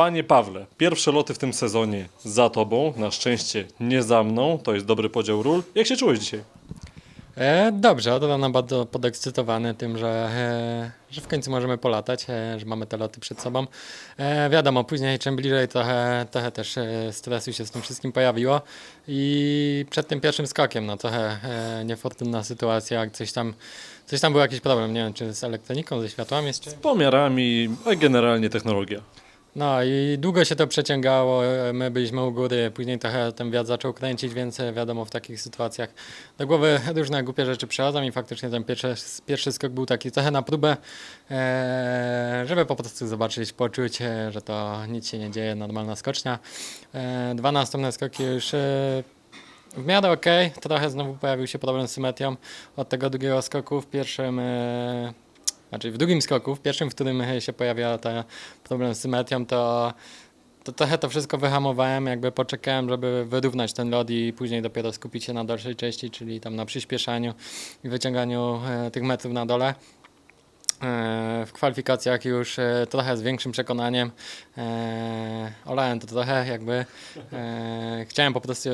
Panie Pawle, pierwsze loty w tym sezonie za tobą, na szczęście nie za mną, to jest dobry podział ról. Jak się czułeś dzisiaj? E, dobrze, od rana bardzo podekscytowany tym, że, e, że w końcu możemy polatać, e, że mamy te loty przed sobą. E, wiadomo, później czym bliżej trochę, trochę też e, stresu się z tym wszystkim pojawiło i przed tym pierwszym skokiem, no trochę e, niefortunna sytuacja, jak coś tam, coś tam był jakiś problem, nie wiem czy z elektroniką, ze światłami jeszcze. Pomiarami, a generalnie technologia. No i długo się to przeciągało, my byliśmy u góry, później trochę ten wiatr zaczął kręcić, więc e, wiadomo w takich sytuacjach do głowy różne głupie rzeczy przychodzą i faktycznie ten pierwszy, pierwszy skok był taki trochę na próbę, e, żeby po prostu zobaczyć, poczuć, e, że to nic się nie dzieje, normalna skocznia. Dwa następne skoki już w miarę ok, trochę znowu pojawił się problem z symetrią od tego drugiego skoku. W pierwszym, znaczy w drugim skoku, w pierwszym, w którym się pojawia ten problem z symetrią, to, to trochę to wszystko wyhamowałem, jakby poczekałem, żeby wyrównać ten lot i później dopiero skupić się na dalszej części, czyli tam na przyspieszaniu i wyciąganiu e, tych metrów na dole. E, W kwalifikacjach już e, trochę z większym przekonaniem olałem to trochę, jakby chciałem po prostu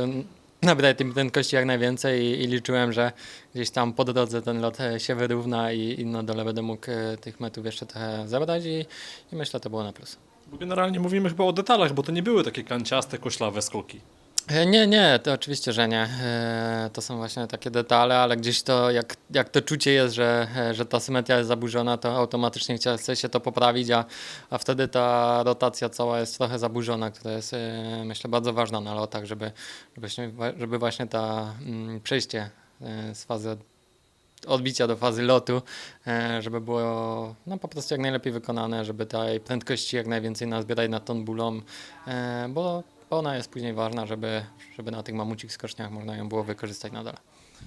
nabrać tej prędkości jak najwięcej i, i liczyłem, że gdzieś tam po drodze ten lot e, się wyrówna i, i na dole będę mógł e, tych metrów jeszcze trochę zabrać i, i myślę, to było na plus. Bo generalnie mówimy chyba o detalach, bo to nie były takie kanciaste, koślawe skoki. E, Nie, nie, to oczywiście, że nie. E, To są właśnie takie detale, ale gdzieś to, jak, jak to czucie jest, że, e, że ta symetria jest zaburzona, to automatycznie chce się to poprawić, a, a wtedy ta rotacja cała jest trochę zaburzona, która jest myślę bardzo ważna na lotach, żeby, żebyśmy, żeby właśnie ta mm, przejście z fazy od- odbicia do fazy lotu, żeby było no, po prostu jak najlepiej wykonane, żeby tej prędkości jak najwięcej nazbierać na ton bólą, bo ona jest później ważna, żeby, żeby na tych mamucich skoczniach można ją było wykorzystać na dole.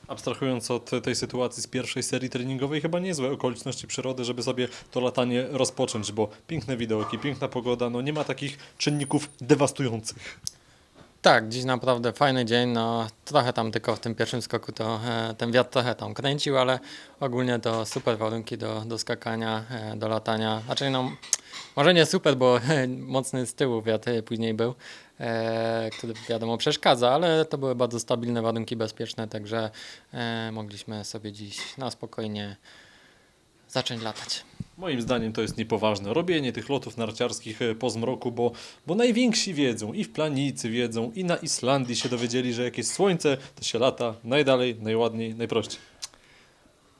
Abstrahując od tej sytuacji z pierwszej serii treningowej, chyba niezłe okoliczności przyrody, żeby sobie to latanie rozpocząć, bo piękne widoki, piękna pogoda, no nie ma takich czynników dewastujących. Tak, dziś naprawdę fajny dzień, no trochę tam tylko w tym pierwszym skoku to e, ten wiatr trochę tam kręcił, ale ogólnie to super warunki do, do skakania, e, do latania. Znaczy no, może nie super, bo mocny z tyłu wiatr później był, e, który wiadomo przeszkadza, ale to były bardzo stabilne warunki, bezpieczne, także e, mogliśmy sobie dziś na spokojnie zacząć latać. Moim zdaniem to jest niepoważne. Robienie tych lotów narciarskich e, po zmroku, bo, bo najwięksi wiedzą, i w planicy wiedzą, i na Islandii się dowiedzieli, że jak jest słońce, to się lata najdalej, najładniej, najprościej.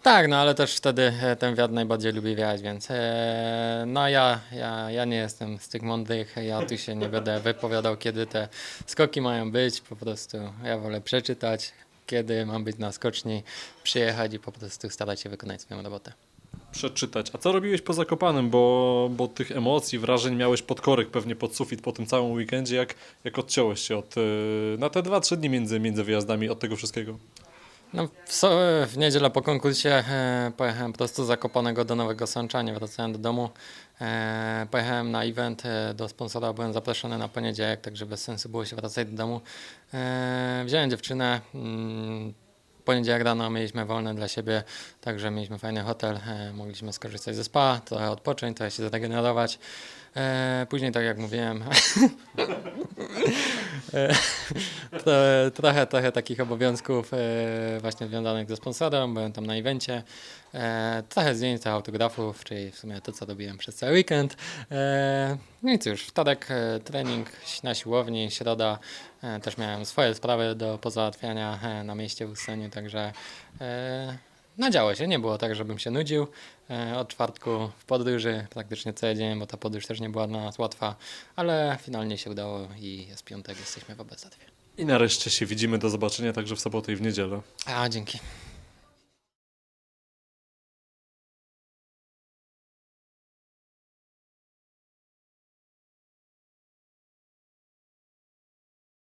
Tak, no ale też wtedy e, ten wiatr najbardziej lubi wiać, więc e, no ja, ja, ja nie jestem z tych mądrych, ja tu się nie będę wypowiadał, kiedy te skoki mają być, po prostu ja wolę przeczytać, kiedy mam być na skoczni, przyjechać i po prostu starać się wykonać swoją robotę. Przeczytać. A co robiłeś po Zakopanem? Bo, bo tych emocji, wrażeń miałeś pod korek, pewnie pod sufit po tym całym weekendzie. Jak, jak odciąłeś się od, e, na te dwa, trzy dni między, między wyjazdami od tego wszystkiego? No, w, w niedzielę po konkursie e, pojechałem po prostu z Zakopanego do Nowego Sącza, nie wracałem do domu. E, pojechałem na event e, do sponsora, byłem zaproszony na poniedziałek, także bez sensu było się wracać do domu. E, wziąłem dziewczynę, mm, poniedziałek rano mieliśmy wolne dla siebie, także mieliśmy fajny hotel, e, mogliśmy skorzystać ze spa, trochę odpocząć, trochę się zregenerować. E, później, tak jak mówiłem, trochę, trochę takich obowiązków e, właśnie związanych ze sponsorem, byłem tam na evencie, e, trochę zdjęć, trochę autografów, czyli w sumie to, co robiłem przez cały weekend. E, no i cóż, wtorek e, trening na siłowni, środa e, też miałem swoje sprawy do pozałatwiania e, na mieście w Ustaniu, także e, no się, nie było tak, żebym się nudził. E, Od czwartku w podróży, praktycznie cały dzień, bo ta podróż też nie była dla nas łatwa, ale finalnie się udało i jest piątek, jesteśmy w Obecatwie. I nareszcie się widzimy. Do zobaczenia także w sobotę i w niedzielę. A, dzięki.